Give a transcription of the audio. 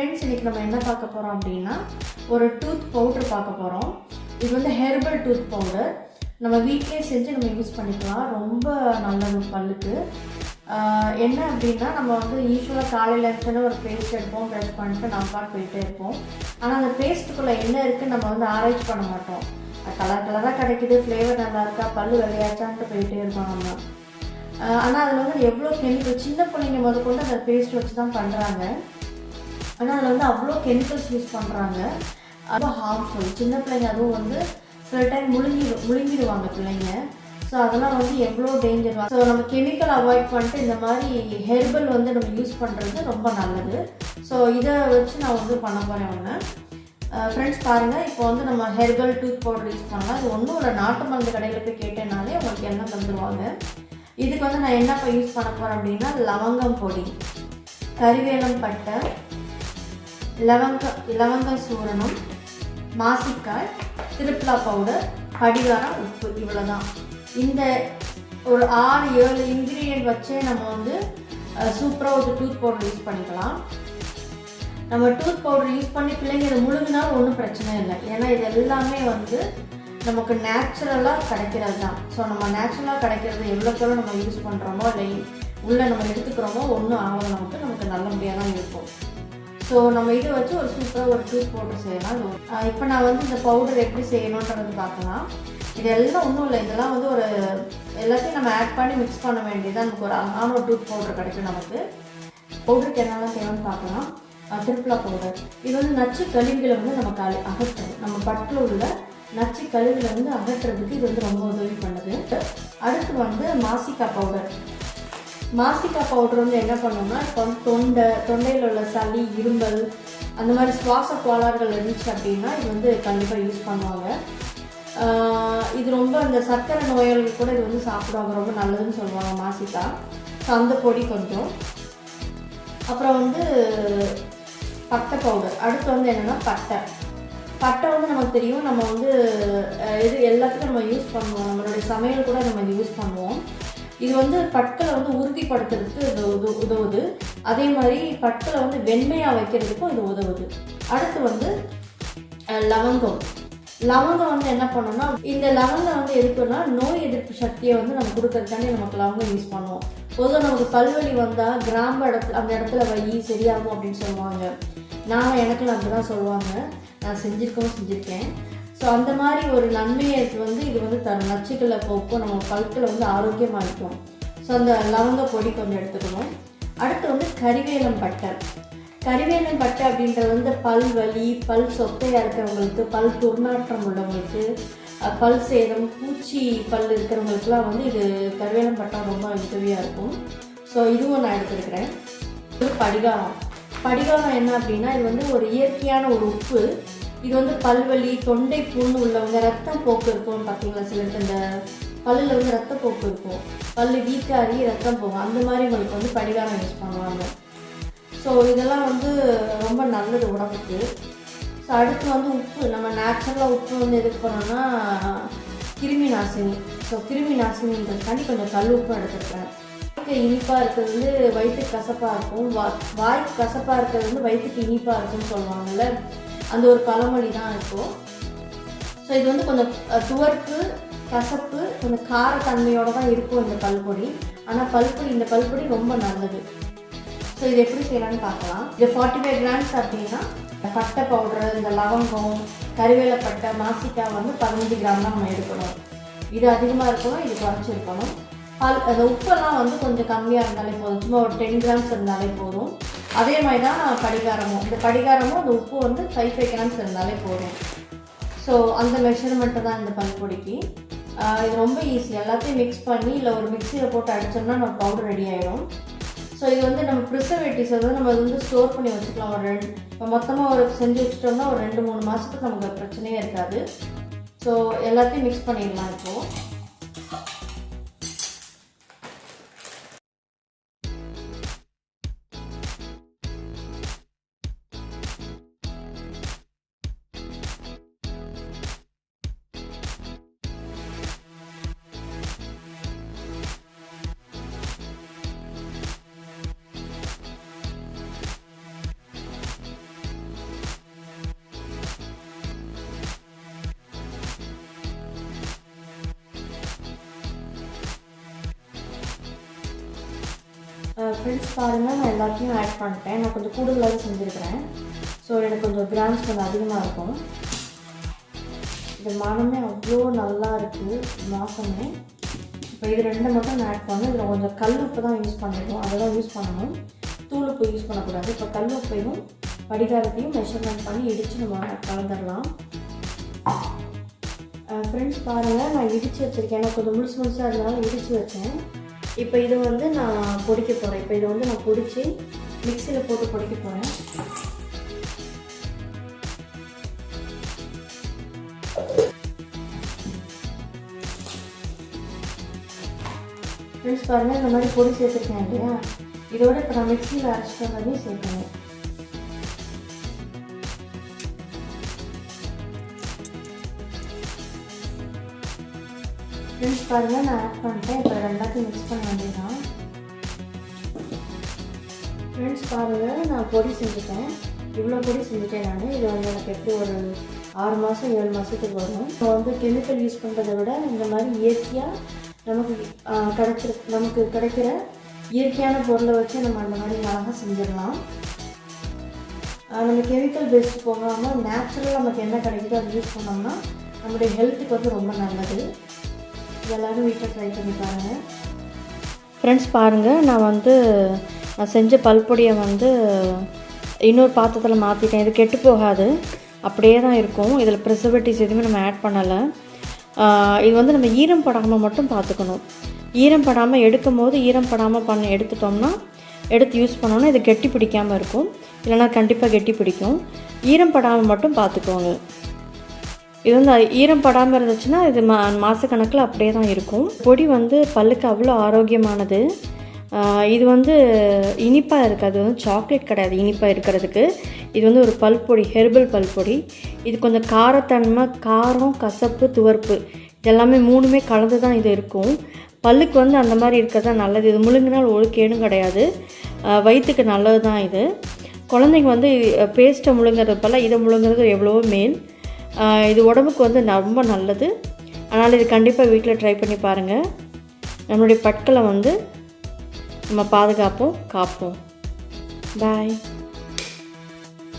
Friends இன்னைக்கு நம்ம என்ன பார்க்க போகிறோம் அப்படின்னா ஒரு டூத் பவுடர் பார்க்க போகிறோம் இது வந்து ஹெர்பல் டூத் பவுடர் நம்ம வீட்லேயே செஞ்சு நம்ம யூஸ் பண்ணிக்கலாம். ரொம்ப நல்லது பல்லுக்கு. என்ன அப்படின்னா நம்ம வந்து யூஸ்வலாக காலையில் இருந்துச்சுன்னா ஒரு பேஸ்ட் எடுப்போம் ப்ரெஷ் பண்ணிட்டு நம்ம பாட்டு போயிட்டே இருப்போம். ஆனால் அந்த பேஸ்ட்டுக்குள்ளே என்ன இருக்குன்னு நம்ம வந்து ஆராய்ச்சி பண்ண மாட்டோம். கலர் கலராக கிடைக்குது ஃப்ளேவர் நல்லா இருக்கா பல்லு விளையாச்சான்ட்டு போயிட்டே இருப்பாங்க நம்ம. ஆனால் அதில் வந்து எவ்வளோ கெமிக்கல் சின்ன பிள்ளைங்க முத அந்த பேஸ்ட் வச்சு தான் பண்ணுறாங்க ஆனால் அதில் வந்து அவ்வளோ கெமிக்கல்ஸ் யூஸ் பண்ணுறாங்க ரொம்ப ஹார்ம்ஃபுல் சின்ன பிள்ளைங்க அதுவும் வந்து சில டைம் முழுங்கி முழுங்கிடுவாங்க பிள்ளைங்க. ஸோ அதெல்லாம் வந்து எவ்வளோ டேஞ்சர் ஸோ நம்ம கெமிக்கல் அவாய்ட் பண்ணிட்டு இந்த மாதிரி ஹெர்பல் வந்து நம்ம யூஸ் பண்ணுறது ரொம்ப நல்லது. ஸோ இதை வச்சு நான் வந்து பண்ண போகிறேன் ஒன்று ஃப்ரெண்ட்ஸ் பாருங்கள் இப்போ வந்து நம்ம ஹெர்பல் டூத் பவுடர் யூஸ் பண்ணலாம். இது ஒன்றும் ஒரு நாட்டு மருந்து கடையில் போய் கேட்டேனாலே உங்களுக்கு எல்லாம் தந்துடுவாங்க இதுக்கு வந்து நான் என்ன இப்போ யூஸ் பண்ண போகிறேன் அப்படின்னா லவங்கம் பொடி கறிவேலம் பட்டை லவங்க லவங்க சூரணம் மாசிக்காய் திருப்பிலா பவுடர் படிகாரம் உப்பு இவ்வளோ தான் இந்த ஒரு ஆறு ஏழு இன்க்ரீடியன்ட் வச்சே நம்ம வந்து சூப்பராக ஒரு டூத் பவுடர் யூஸ் பண்ணிக்கலாம். நம்ம டூத் பவுடர் யூஸ் பண்ணி பிள்ளைங்க இதை முழுங்கினாலும் ஒன்றும் பிரச்சனை இல்லை. ஏன்னா இது எல்லாமே வந்து நமக்கு நேச்சுரலாக கிடைக்கிறது தான். ஸோ நம்ம நேச்சுரலாக கிடைக்கிறது எவ்வளோக்கெவ்வளோ நம்ம யூஸ் பண்ணுறோமோ இல்லை உள்ளே நம்ம எடுத்துக்கிறோமோ ஒன்றும் ஆகாது நமக்கு நமக்கு நல்லபடியாக தான் இருக்கும். ஸோ நம்ம இதை வச்சு ஒரு சூப்பராக ஒரு ஜூஸ் பவுடர் செய்யலாம். இப்போ நான் வந்து இந்த பவுடர் எப்படி செய்யணுன்றது பார்க்கலாம். இது எல்லாம் ஒன்றும் இல்லை. இதெல்லாம் வந்து ஒரு எல்லாத்தையும் நம்ம ஆட் பண்ணி மிக்ஸ் பண்ண வேண்டியது நமக்கு ஒரு அழகான ஒரு டூத் பவுடர் கிடைக்கும் நமக்கு. பவுடருக்கு என்னெல்லாம் செய்யணும்னு பார்க்கலாம். அஹ் திருப்பிலா பவுடர் இது வந்து நச்சு கழிவுகளை வந்து நம்ம அழி அகற்றுது நம்ம பட்டில் உள்ள நச்சு கழிவுகளை வந்து அகற்றுறதுக்கு இது வந்து ரொம்ப உதவி பண்ணுது. அடுத்து வந்து மாசிக்கா பவுடர் மாசிக்கா பவுடர் வந்து என்ன பண்ணுவோம்னா இப்போ வந்து தொண்டை தொண்டையில் உள்ள சளி இரும்பல் அந்த மாதிரி சுவாச கோளாறுகள் இருந்துச்சு அப்படின்னா இது வந்து கண்டிப்பாக யூஸ் பண்ணுவாங்க. இது ரொம்ப அந்த சர்க்கரை நோயாளிகள் கூட இது வந்து சாப்பிடுவாங்க. ரொம்ப நல்லதுன்னு சொல்லுவாங்க மாசிக்கா. ஸோ அந்த பொடி கொஞ்சம். அப்புறம் வந்து பட்டை பவுடர் அடுத்து வந்து என்னென்னா பட்டை. பட்டை வந்து நமக்கு தெரியும். நம்ம வந்து இது எல்லாத்துக்கும் நம்ம யூஸ் பண்ணுவோம். நம்மளுடைய சமையல் கூட நம்ம இது யூஸ் பண்ணுவோம். இது வந்து பட்டை வந்து உறுதிப்படுத்துறதுக்கு இது உது உதவுது. அதே மாதிரி பட்களை வந்து வெண்மையாக வைக்கிறதுக்கும் இது உதவுது. அடுத்து வந்து லவங்கம். லவங்கம் வந்து என்ன பண்ணோம்னா இந்த லவங்கம் வந்து எதுக்குன்னா நோய் எதிர்ப்பு சக்தியை வந்து நம்ம கொடுக்கறதுக்காண்டி நமக்கு லவங்கம் யூஸ் பண்ணுவோம். பொதுவாக நமக்கு பல்வலி வந்தால் கிராம இடத்துல அந்த இடத்துல வை சரியாகும் அப்படின்னு சொல்லுவாங்க. நான் எனக்கு அப்படி தான் சொல்லுவாங்க. நான் செஞ்சுருக்கவும் செஞ்சுருக்கேன். ஸோ அந்த மாதிரி ஒரு நன்மையை வந்து இது வந்து தரும். நச்சுக்களை போக்கும் நம்ம பல்களை வந்து ஆரோக்கியமாக இருக்கும். ஸோ அந்த லவங்க பொடி கொஞ்சம் எடுத்துக்கணும். அடுத்து வந்து கறிவேலம் பட்டை. கறிவேலம் பட்டை அப்படின்றது வந்து பல் வலி பல் சொத்தையாக இருக்கிறவங்களுக்கு பல் துர்நாற்றம் உள்ளவங்களுக்கு பல் சேதம் பூச்சி பல் இருக்கிறவங்களுக்குலாம் வந்து இது கறிவேலம் பட்டை ரொம்ப உதவியாக இருக்கும். ஸோ இதுவும் நான் எடுத்துருக்கிறேன். இது படிகாரம். படிகாரம் என்ன அப்படின்னா இது வந்து ஒரு இயற்கையான ஒரு உப்பு. இது வந்து பல்வலி தொண்டை புண்ணு உள்ளவங்க ரத்தம் போக்கு இருக்கும் பார்த்தீங்களா சிலருக்கு? இந்த பல்லில் வந்து ரத்தப்போக்கு இருக்கும். பல்லு வீக்காகி ரத்தம் போகும் அந்த மாதிரி உங்களுக்கு வந்து படிகாரம் யூஸ் பண்ணுவாங்க. ஸோ இதெல்லாம் வந்து ரொம்ப நல்லது உடம்புக்கு. ஸோ அடுத்து வந்து உப்பு. நம்ம நேச்சுரலாக உப்பு வந்து எதுக்கு பண்ணோம்னா கிருமி நாசினி. ஸோ கிருமி நாசினின்றதுக்காண்டி கொஞ்சம் கல் உப்பு எடுத்துருக்கேன் வாய்க்கு இனிப்பாக இருக்கிறது வந்து வயிற்றுக்கு கசப்பாக இருக்கும். வா வாய்க்கு கசப்பாக இருக்கிறது வந்து வயிற்றுக்கு இனிப்பாக இருக்கும்னு சொல்லுவாங்கல்ல. அந்த ஒரு பழமொழி தான் இருக்கும். ஸோ இது வந்து கொஞ்சம் துவர்ப்பு கசப்பு கொஞ்சம் காரத்தன்மையோட தான் இருக்கும் இந்த பல்பொடி. ஆனால் பல்பொடி இந்த பல்பொடி ரொம்ப நல்லது. ஸோ இது எப்படி செய்யலாம்னு பார்க்கலாம். இது ஃபார்ட்டி ஃபைவ் கிராம்ஸ் அப்படின்னா பட்டை பவுடர் இந்த லவங்கம் கருவேல பட்டை மாசிக்காய் வந்து பதினஞ்சு கிராம் தான் நம்ம எடுக்கணும். இது அதிகமாக இருக்கணும் இது குறைச்சிருக்கணும். பல் பால் அந்த உப்பெல்லாம் வந்து கொஞ்சம் கம்மியாக இருந்தாலே போதும். சும்மா ஒரு டென் கிராம்ஸ் இருந்தாலே போதும். அதே மாதிரி தான் படிகாரமும் இந்த படிகாரமும் அந்த உப்பு வந்து ஃபைவ் ஃபைவ் கிராம்ஸ் இருந்தாலே போதும். ஸோ அந்த மெஷர்மெண்ட்டு தான் இந்த பல்பொடிக்கு. இது ரொம்ப ஈஸி எல்லாத்தையும் மிக்ஸ் பண்ணி இல்லை ஒரு மிக்சியில் போட்டு அடிச்சோம்னா நம்ம பவுடர் ரெடி ஆகிடும் ஸோ இது வந்து நம்ம ப்ரிசர்வேட்டிவ்ஸ் வந்து நம்ம இது வந்து ஸ்டோர் பண்ணி வச்சுக்கலாம். ஒரு ரெண்டு இப்போ மொத்தமாக ஒரு செஞ்சு வச்சுட்டோம்னா ஒரு ரெண்டு மூணு மாதத்துக்கு நமக்கு பிரச்சனையே இருக்காது. ஸோ எல்லாத்தையும் மிக்ஸ் பண்ணிடலாம் இப்போது ஃப்ரெண்ட்ஸ் பாருங்கள் நான் எல்லாத்தையும் ஆட் பண்ணிட்டேன். நான் கொஞ்சம் கூடுதலாக செஞ்சுருக்கிறேன். ஸோ எனக்கு கொஞ்சம் கிராம்ஸ் கொஞ்சம் அதிகமாக இருக்கும். இது மனமே அவ்வளோ நல்லா இருக்குது மாசமே இப்போ இது ரெண்டு மட்டும் நான் ஆட் பண்ணேன் இதில் கொஞ்சம் கல் உப்பு தான் யூஸ் பண்ணிருக்கோம். அதை தான் யூஸ் பண்ணணும். தூள் உப்பு யூஸ் பண்ணக்கூடாது. இப்போ கல் உப்பையும் வடிகாரத்தையும் மெஷர்மெண்ட் பண்ணி இடித்து நம்ம கலந்துடலாம் ஃப்ரெண்ட்ஸ் பாருங்கள் நான் இடித்து வச்சுருக்கேன். எனக்கு கொஞ்சம் முழுசு முழுசாக இருந்தாலும் இடித்து வச்சேன். இப்போ இதை வந்து நான் பொடிக்க போகிறேன் இப்போ இதை வந்து நான் பொடிச்சு மிக்சியில் போட்டு பொடிக்க போகிறேன் ஃப்ரெண்ட்ஸ் பாருங்கள் இந்த மாதிரி பொடி சேர்த்துருக்கேன் இல்லையா? இதோட இப்போ நான் மிக்சியில் அரைச்சிட்டு வந்து சேர்க்கணும் ஃப்ரெண்ட்ஸ் பாருங்கள் நான் ஆட் பண்ணிட்டேன். இப்போ ரெண்டாத்தையும் மிக்ஸ் பண்ண வேண்டியதான் ஃப்ரெண்ட்ஸ் பாருங்கள் நான் பொடி செஞ்சுட்டேன். இவ்வளோ பொடி செஞ்சுட்டேன் நான். இது வந்து எனக்கு எப்படி ஒரு ஆறு மாதம் ஏழு மாதத்துக்கு வரும். இப்போ வந்து கெமிக்கல் யூஸ் பண்ணுறதை விட இந்த மாதிரி இயற்கையாக நமக்கு கிடைச்சிரு நமக்கு கிடைக்கிற இயற்கையான பொருளை வச்சு நம்ம அந்த மாதிரி அழகாக செஞ்சிடலாம். நம்ம கெமிக்கல் பேஸ்ட் போகாமல் நேச்சுரலாக நமக்கு என்ன கிடைக்குதோ அதை யூஸ் பண்ணோம்னா நம்மளுடைய ஹெல்த்துக்கு வந்து ரொம்ப நல்லது. எல்லோரும் வீட்டில் ட்ரை பண்ணி பாருங்கள் ஃப்ரெண்ட்ஸ் பாருங்கள் நான் வந்து நான் செஞ்ச பல்பொடியை வந்து இன்னொரு பாத்திரத்தில் மாற்றிட்டேன் இது கெட்டு போகாது. அப்படியே தான் இருக்கும். இதில் ப்ரிசர்வேட்டிவ்ஸ் எதுவுமே நம்ம ஆட் பண்ணலை. இது வந்து நம்ம ஈரம் படாமல் மட்டும் பார்த்துக்கணும் ஈரம் படாமல் எடுக்கும் போது ஈரம் படாமல் பண்ண எடுத்துட்டோம்னா எடுத்து யூஸ் பண்ணோன்னா இது கெட்டி பிடிக்காமல் இருக்கும். இல்லைனா கண்டிப்பாக கெட்டி பிடிக்கும். ஈரம் படாமல் மட்டும் பார்த்துக்கோங்க இது வந்து ஈரம் படாமல் இருந்துச்சுன்னா இது மா மாதக்கணக்கில் அப்படியே தான் இருக்கும். பொடி வந்து பல்லுக்கு அவ்வளோ ஆரோக்கியமானது. இது வந்து இனிப்பாக இருக்காது வந்து சாக்லேட் கிடையாது இனிப்பாக இருக்கிறதுக்கு. இது வந்து ஒரு பல்பொடி ஹெர்பல் பல்பொடி இது கொஞ்சம் காரத்தன்மை காரம் கசப்பு துவர்ப்பு இதெல்லாமே மூணுமே கலந்து தான் இது இருக்கும். பல்லுக்கு வந்து அந்த மாதிரி இருக்கிறது தான் நல்லது. இது முழுங்கினால் ஒரு கேடும் கிடையாது. வயிற்றுக்கு நல்லது தான் இது. குழந்தைங்க வந்து பேஸ்ட்டை முழுங்குறது போல் இதை முழுங்குறது எவ்வளவோ மேல். இது உடம்புக்கு வந்து ரொம்ப நல்லது. அதனால் இது கண்டிப்பாக வீட்டில் ட்ரை பண்ணி பாருங்கள் நம்மளுடைய பற்களை வந்து நம்ம பாதுகாப்போம் காப்போம். பாய்